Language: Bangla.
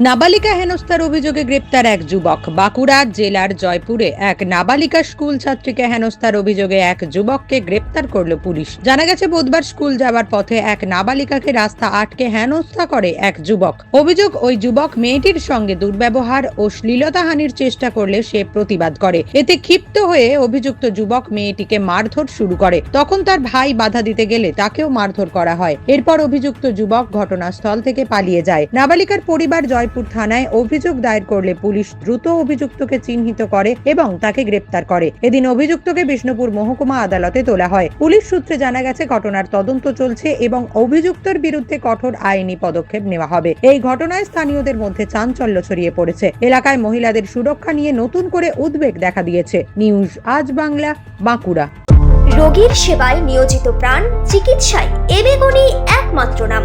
নাবালিকা হেনস্থার অভিযোগে গ্রেপ্তার এক যুবক। বাঁকুড়া জেলার জয়পুরে এক নাবালিকা স্কুল ছাত্রীকে হেনস্থার অভিযোগে এক যুবককে গ্রেপ্তার করল পুলিশ। জানা গেছে, বুধবার স্কুল যাওয়ার পথে এক নাবালিকাকে রাস্তা আটকে হেনস্থা করে এক যুবক। অভিযোগ, ওই যুবক মেয়েটির সঙ্গে দুর্ব্যবহার ও শ্লীলতাহানির চেষ্টা করলে সে প্রতিবাদ করে। এতে ক্ষিপ্ত হয়ে অভিযুক্ত যুবক মেয়েটিকে মারধর শুরু করে। তখন তার ভাই বাধা দিতে গেলে তাকেও মারধর করা হয়। এরপর অভিযুক্ত যুবক ঘটনাস্থল থেকে পালিয়ে যায়। নাবালিকার পরিবার জয়পুর থানায় অভিযোগ দায়ের করলে পুলিশ দ্রুত অভিযুক্তকে চিহ্নিত করে এবং তাকে গ্রেপ্তার করে। এদিন অভিযুক্তকে বিষ্ণুপুর মহকুমা আদালতে তোলা হয়। পুলিশ সূত্রে জানা গেছে, ঘটনার তদন্ত চলছে এবং অভিযুক্তর বিরুদ্ধে কঠোর আইনি পদক্ষেপ নেওয়া হবে। এই ঘটনায় স্থানীয়দের মধ্যে চাঞ্চল্য ছড়িয়ে পড়েছে। এলাকায় মহিলাদের সুরক্ষা নিয়ে নতুন করে উদ্বেগ দেখা দিয়েছে। নিউজ আজ বাংলা, বাঁকুড়া। রোগীর সেবায় নিয়োজিত প্রাণ, চিকিৎসায় এবেগুনি একমাত্র নাম।